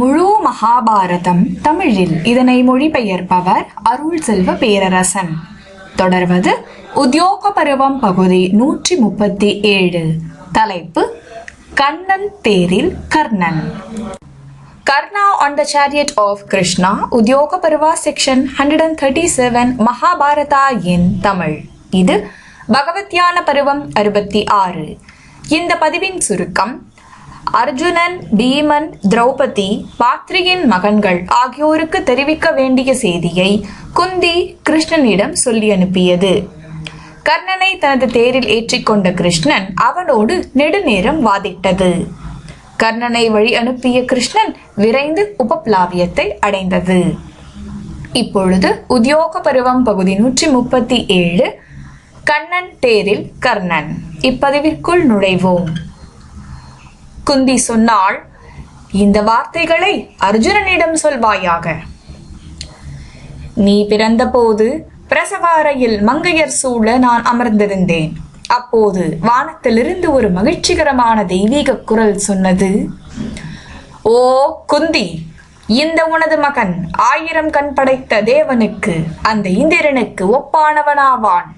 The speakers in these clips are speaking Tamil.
முழு மகாபாரதம் தமிழில் இதனை மொழிபெயர்ப்பவர் அருள் செல்வ பேரரசன். தொடர்வது உத்தியோக பருவம் பகுதி நூற்றி முப்பத்தி ஏழு. தலைப்பு கண்ணன் தேரில் Karnan. Karna on the chariot of Krishna, Udyoga Parva section 137 Mahabharata என் தமிழ். இது பகவத்யான பருவம் அறுபத்தி ஆறு. இந்த பதிவின் சுருக்கம் அர்ஜுனன் பீமன் திரௌபதி பாத்ரியின் மகன்கள் ஆகியோருக்கு தெரிவிக்க வேண்டிய செய்தியை குந்தி கிருஷ்ணனிடம் சொல்லி அனுப்பியது. கர்ணனை தனது தேரில் ஏற்றிக்கொண்ட கிருஷ்ணன் அவனோடு நெடுநேரம் வாதிட்டது. கர்ணனை வழி அனுப்பிய கிருஷ்ணன் விரைந்து உபப்ளாவியத்தை அடைந்தது. இப்பொழுது உத்தியோக பருவம் பகுதி நூற்றி முப்பத்தி ஏழு. கண்ணன் தேரில் கர்ணன். இப்பதிவிற்குள் நுழைவோம். குந்தி சொன்னாள் இந்த வார்த்தைகளை அர்ஜுனனிடம் சொல்வாயாக. நீ பிறந்தபோது பிரசவாரையில் மங்கையர் சூழ நான் அமர்ந்திருந்தேன். அப்போது வானத்திலிருந்து ஒரு மகிழ்ச்சிகரமான தெய்வீக குரல் சொன்னது ஓ குந்தி இந்த உனது மகன் ஆயிரம் கண் படைத்த தேவனுக்கு அந்த இந்திரனுக்கு ஒப்பானவனாவான்.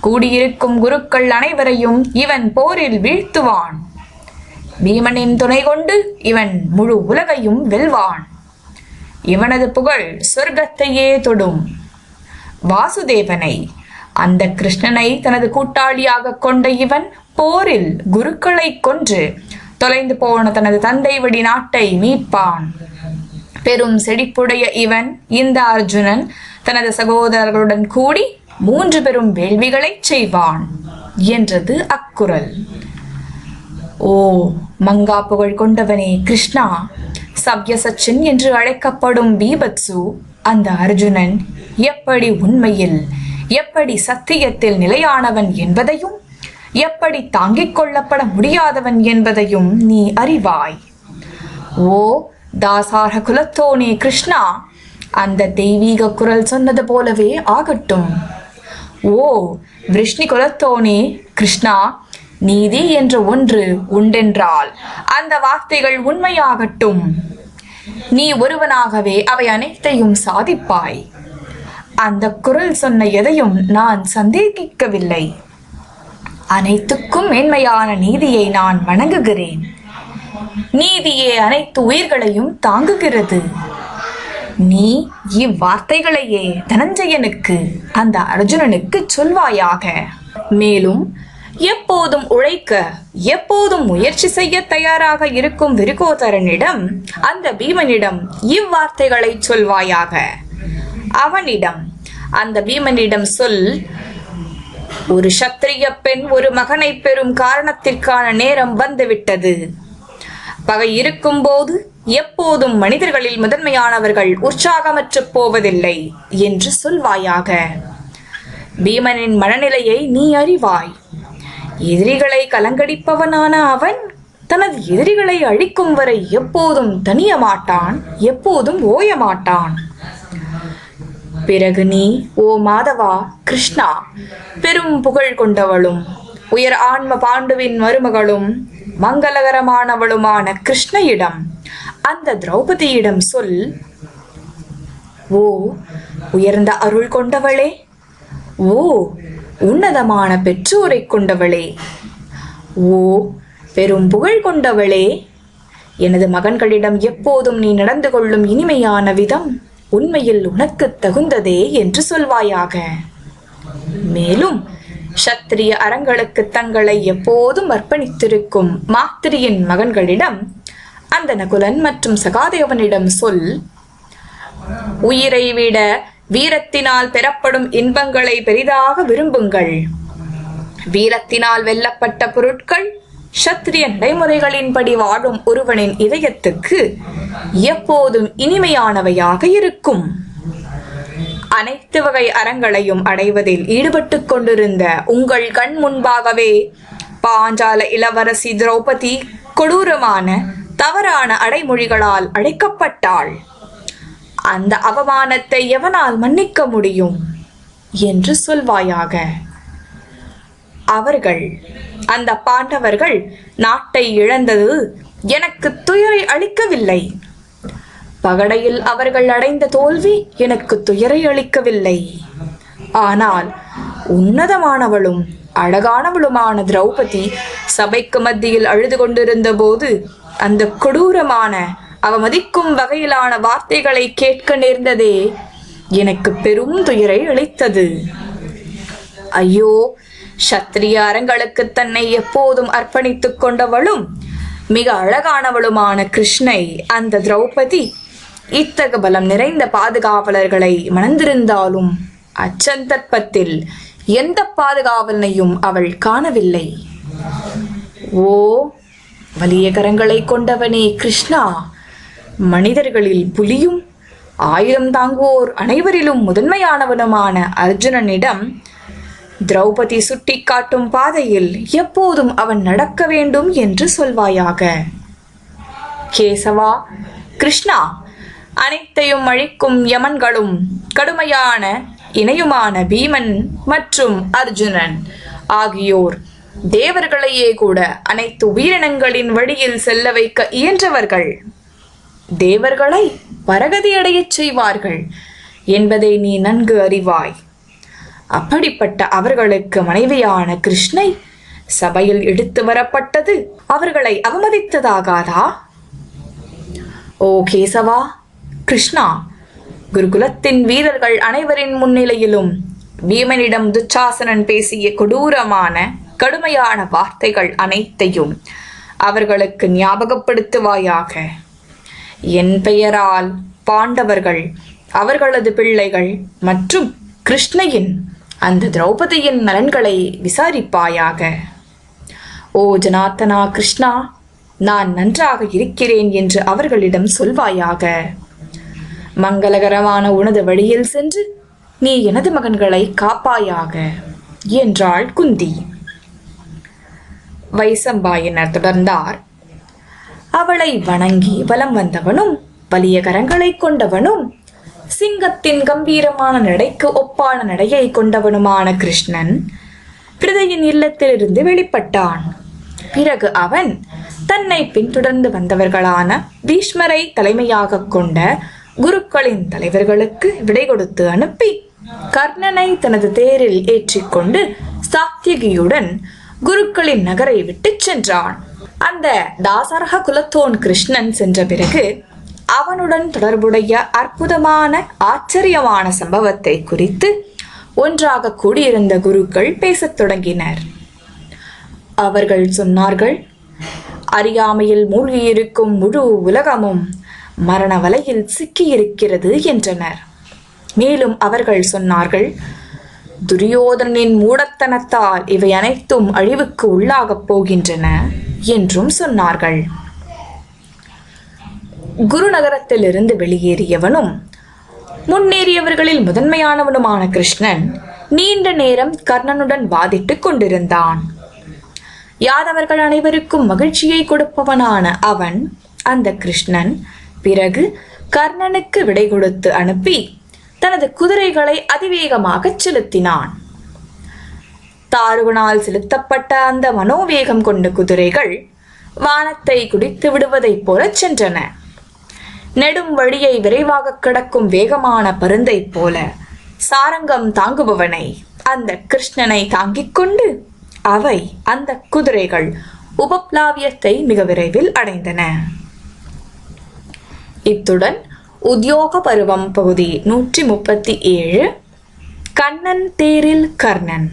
கூடியிருக்கும் குருக்கள் அனைவரையும் இவன் போரில் வீழ்த்துவான். பீமனின் துணை கொண்டு இவன் முழு உலகையும் வெல்வான். இவனது புகழ் சொர்க்கத்தையே தொடும். வாசுதேவனை அந்த கிருஷ்ணனை தனது கூட்டாளியாக கொண்ட இவன் போரில் குருக்களை கொன்று தொலைந்து போன தனது தந்தை வழி நாட்டை மீட்பான். பெரும் செழிப்புடைய இவன் இந்த அர்ஜுனன் தனது சகோதரர்களுடன் கூடி மூன்று பெரும் வேள்விகளைச் செய்வான் என்றது அக்குரல் ஓ மங்கா புகழ் கொண்டவனே கிருஷ்ணா. சவ்யசச்சின் என்று அழைக்கப்படும் பீபத்சு அந்த அர்ஜுனன் எப்படி உண்மையில் எப்படி சத்தியத்தில் நிலையானவன் என்பதையும் எப்படி தாங்கிக் கொள்ளப்பட முடியாதவன் என்பதையும் நீ அறிவாய். ஓ தாசார குலத்தோனே கிருஷ்ணா அந்த தெய்வீக குரல் சொன்னது போலவே ஆகட்டும். ஓ விஷ்ணி குலத்தோனே கிருஷ்ணா நீதி என்ற ஒன்று உண்டென்றால் அந்த வார்த்தைகள் உண்மையாகட்டும். நீ ஒருவனாகவே அவை அனைத்தையும் சாதிப்பாய். அந்த குரல் சொன்ன எதையும் நான் சந்தேகிக்கவில்லை. அனைத்துக்கும் மேன்மையான நீதியை நான் வணங்குகிறேன். நீதியே அனைத்து உயிர்களையும் தாங்குகிறது. நீ இவ்வார்த்தைகளையே தனஞ்சயனுக்கு அந்த அர்ஜுனனுக்கு சொல்வாயாக. மேலும் எப்போதும் உழைக்க எப்போதும் முயற்சி செய்ய தயாராக இருக்கும் விருகோதரனிடம் அந்த பீமனிடம் இவ்வார்த்தைகளை சொல்வாயாக. அவனிடம் அந்த பீமனிடம் சொல் ஒரு சத்திரிய பெண் ஒரு மகனை பெறும் காரணத்திற்கான நேரம் வந்துவிட்டது. பகை இருக்கும் போது எப்போதும் மனிதர்களில் முதன்மையானவர்கள் உற்சாகமற்று போவதில்லை என்று சொல்வாயாக. பீமனின் மனநிலையை நீ அறிவாய். எதிரிகளை கலங்கடிப்பவனான அவன் தனது எதிரிகளை அழிக்கும் வரை எப்போதும் தனிய மாட்டான் எப்போதும் ஓய மாட்டான் பிறகு நீ ஓ மாதவா கிருஷ்ணா பெரும் புகழ் கொண்டவளும் உயர் ஆன்ம பாண்டுவின் மருமகளும் மங்களகரமானவளுமான கிருஷ்ணையிடம் அந்த திரௌபதியிடம் சொல் ஓ உயர்ந்த அருள் கொண்டவளே ஓ உன்னதமான பெற்றோரை கொண்டவளே. ஓ பெரும் புகழ் கொண்டவளே. எனது மகன்களிடம் எப்போதும் நீ நடந்து கொள்ளும் இனிமையான விதம் உண்மையில் உனக்கு தகுந்ததே என்று சொல்வாயாக. மேலும் சத்திரிய அறங்களுக்கு தங்களை எப்போதும் அர்ப்பணித்திருக்கும் மாத்திரியின் மகன்களிடம் அந்த நகுலன் மற்றும் சகாதேவனிடம் சொல். உயிரை விட வீரத்தினால் பெறப்படும் இன்பங்களை பெரிதாக விரும்புங்கள். வீரத்தினால் வெல்லப்பட்ட பொருட்கள் சத்திரிய நடைமுறைகளின்படி வாழும் ஒருவனின் இதயத்துக்கு எப்போதும் இனிமையானவையாக இருக்கும். அனைத்து வகை அறங்களையும் அடைவதில் ஈடுபட்டுக் கொண்டிருந்த உங்கள் கண் முன்பாகவே பாஞ்சால இளவரசி திரௌபதி கொடூரமான தவறான அடைமொழிகளால் அழைக்கப்பட்டாள். அந்த அவமானத்தை எவனால் மன்னிக்க முடியும்? என்று சொல்வாயாக. அவர்கள் அந்த பாண்டவர்கள் நாட்டை இழந்தது எனக்கு துயரை அளிக்கவில்லை. பகடையில் அவர்கள் அடைந்த தோல்வி எனக்கு துயரை அளிக்கவில்லை. ஆனால் உன்னதமானவளும் அழகானவளுமான திரௌபதி சபைக்கு மத்தியில் அழுது கொண்டிருந்த போது அந்த கொடூரமான அவமதிக்கும் வகையிலான வார்த்தைகளை கேட்க நேர்ந்ததே எனக்கு பெரும் துயரை அளித்தது. ஐயோ சத்திரிய அரங்களுக்கு தன்னை எப்போதும் அர்ப்பணித்துக் கொண்டவளும் மிக அழகானவளுமான கிருஷ்ணை அந்த திரௌபதி இத்தகு பலம் நிறைந்த பாதுகாவலர்களை மணந்திருந்தாலும் அச்சந்தர்ப்பத்தில் எந்த பாதுகாவலனையும் அவள் காணவில்லை. ஓ வலிய கரங்களை கொண்டவனே கிருஷ்ணா! மனிதர்களில் புலியும் ஆயுதம் தாங்குவோர் அனைவரிலும் முதன்மையானவனுமான அர்ஜுனனிடம் திரௌபதி சுட்டிக்காட்டும் பாதையில் எப்போதும் அவன் நடக்க வேண்டும் என்று சொல்வாயாக. கேசவா கிருஷ்ணா அனைத்தையும் அழிக்கும் யமன்களும் கடுமையான இணையுமான பீமன் மற்றும் அர்ஜுனன் ஆகியோர் தேவர்களையே கூட அனைத்து உயிரினங்களின் வழியில் செல்ல வைக்க இயன்றவர்கள். தேவர்களை பரகதியடையச் செய்வார்கள் என்பதை நீ நன்கு அறிவாய். அப்படிப்பட்ட அவர்களுக்கு மனைவியான கிருஷ்ணை சபையில் எடுத்து வரப்பட்டது அவர்களை அவமதித்ததாகாதா? ஓ கேசவா கிருஷ்ணா குருகுலத்தின் வீரர்கள் அனைவரின் முன்னிலையிலும் பீமனிடம் துச்சாசனன் பேசிய கொடூரமான கடுமையான வார்த்தைகள் அனைத்தையும் அவர்களுக்கு ஞாபகப்படுத்துவாயாக. என் பெயரால் பாண்டவர்கள் அவர்களது பிள்ளைகள் மற்றும் கிருஷ்ணையின் அந்த திரௌபதியின் நலன்களை விசாரிப்பாயாக. ஓ ஜனாத்தனா கிருஷ்ணா நான் நன்றாக இருக்கிறேன் என்று அவர்களிடம் சொல்வாயாக. மங்களகரமான உனது வழியில் சென்று நீ எனது மகன்களை காப்பாயாக என்றாள் குந்தி. வைசம்பாயினர் தொடர்ந்தார். அவளை வணங்கி வலம் வந்தவனும் வலிய கரங்களை கொண்டவனும் சிங்கத்தின் கம்பீரமான நடைக்கு ஒப்பான நடையை கொண்டவனுமான கிருஷ்ணன் பிரதையின் இல்லத்திலிருந்து வெளிப்பட்டான். பிறகு அவன் தன்னை பின்தொடர்ந்து வந்தவர்களான பீஷ்மரை தலைமையாக கொண்ட குருக்களின் தலைவர்களுக்கு விடை கொடுத்து அனுப்பி கர்ணனை தனது தேரில் ஏற்றிக்கொண்டு சாத்தியகியுடன் குருக்களின் நகரை விட்டுச் சென்றான். அந்த தாசரக குலத்தோன் கிருஷ்ணன் சென்ற பிறகு அவனுடன் தொடர்புடைய அற்புதமான ஆச்சரியமான சம்பவத்தை குறித்து ஒன்றாக கூடியிருந்த குருக்கள் பேசத் தொடங்கினர். அவர்கள் சொன்னார்கள் அறியாமையில் மூழ்கியிருக்கும் முழு உலகமும் மரண வலையில் சிக்கியிருக்கிறது என்றனர். மேலும் அவர்கள் சொன்னார்கள் துரியோதனின் மூடத்தனத்தால் இவை அனைத்தும் அழிவுக்கு உள்ளாகப் போகின்றன. என்றும் சொன்னார்கள். குருநகரத்திலிருந்து வெளியேறியவனும் முன்னேறியவர்களில் முதன்மையானவனுமான கிருஷ்ணன் நீண்ட நேரம் கர்ணனுடன் வாதிட்டுக் கொண்டிருந்தான். யாதவர்கள் அனைவருக்கும் மகிழ்ச்சியை கொடுப்பவனான அவன் அந்த கிருஷ்ணன் பிறகு கர்ணனுக்கு விடை கொடுத்து அனுப்பி தனது குதிரைகளை அதிவேகமாக செலுத்தினான். தாருகனால் செலுத்தப்பட்ட அந்த மனோவேகம் கொண்ட குதிரைகள் வானத்தை குடித்து விடுவதைப் போல சென்றன. நெடும் வழியை விரைவாக கிடக்கும் வேகமான பருந்தைப் போல சாரங்கம் தாங்குபவனை அந்த கிருஷ்ணனை தாங்கிக் கொண்டு அவை அந்த குதிரைகள் உபப்ளாவியத்தை மிக விரைவில் அடைந்தன. இத்துடன் உத்தியோக பருவம் பகுதி நூற்றி முப்பத்தி ஏழு. கண்ணன் தேரில் கர்ணன்.